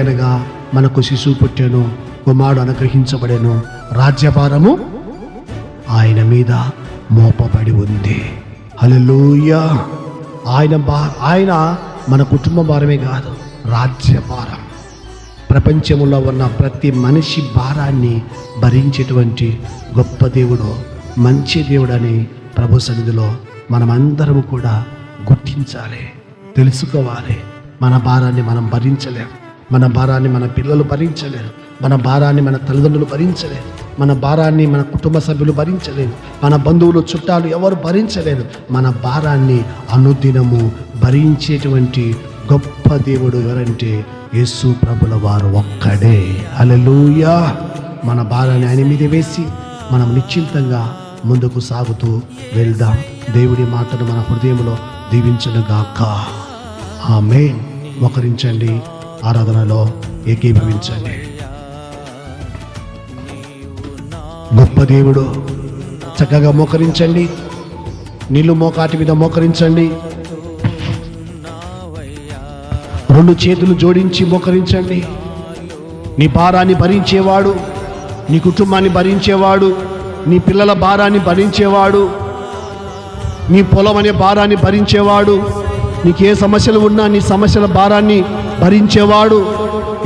అనగా మనకు శిశువు పుట్టాను కుమారుడు అనుగ్రహించబడెను. రాజ్యభారము ఆయన మీద మోపబడి ఉంది. హల్లెలూయా. ఆయన బా ఆయన మన కుటుంబ భారమే కాదు రాజ్యభారం. ప్రపంచంలో ఉన్న ప్రతి మనిషి భారాన్ని భరించేటువంటి గొప్ప దేవుడు మంచి దేవుడని ప్రభు సన్నిధిలో మనమందరం కూడా గుర్తించాలి తెలుసుకోవాలి. మన భారాన్ని మనం భరించలేము మన భారాన్ని మన పిల్లలు భరించలేరు. మన భారాన్ని మన తల్లిదండ్రులు భరించలేరు. మన భారాన్ని మన కుటుంబ సభ్యులు భరించలేరు. మన బంధువులు చుట్టాలు ఎవరు భరించలేరు. మన భారాన్ని అనుదినము భరించేటువంటి గొప్ప దేవుడు ఎవరంటే యేసు ప్రభుల వారు ఒక్కడే. అలలుయా మన భారాన్ని ఆయన మీద వేసి మనం నిశ్చింతంగా ముందుకు సాగుతూ వెళ్దాం. దేవుడి మాటను మన హృదయంలో దీవించనుగాక ఆమె ఒకరించండి ఆరాధనలో ఏకీభవించండి. గొప్ప దేవుడు చక్కగా మోకరించండి. నీళ్ళు మోకాటి మీద మోకరించండి. రెండు చేతులు జోడించి మోకరించండి. నీ భారాన్ని భరించేవాడు నీ కుటుంబాన్ని భరించేవాడు నీ పిల్లల భారాన్ని భరించేవాడు నీ పొలం అనే భారాన్ని భరించేవాడు. నీకు ఏ సమస్యలు ఉన్నా నీ సమస్యల భారాన్ని భరించేవాడు?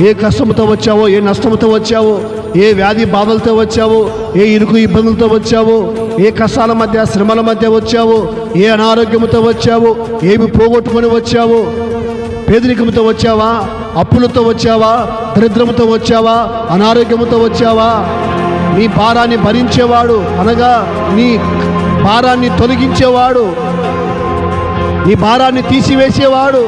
ఏ కష్టంతో వచ్చావో ఏ నష్టంతో వచ్చావో ఏ వ్యాధి బాధలతో వచ్చావో ఏ ఇరుకు ఇబ్బందులతో వచ్చావో ఏ కష్టాల మధ్య శ్రమల మధ్య వచ్చావో ఏ అనారోగ్యంతో వచ్చావో ఏమి పోగొట్టుకొని వచ్చావో పేదరికంతో వచ్చావా అప్పులతో వచ్చావా దరిద్రంతో వచ్చావా అనారోగ్యంతో వచ్చావా? నీ భారాన్ని భరించేవాడు అనగా నీ భారాన్ని తొలగించేవాడు నీ భారాన్ని తీసివేసేవాడు.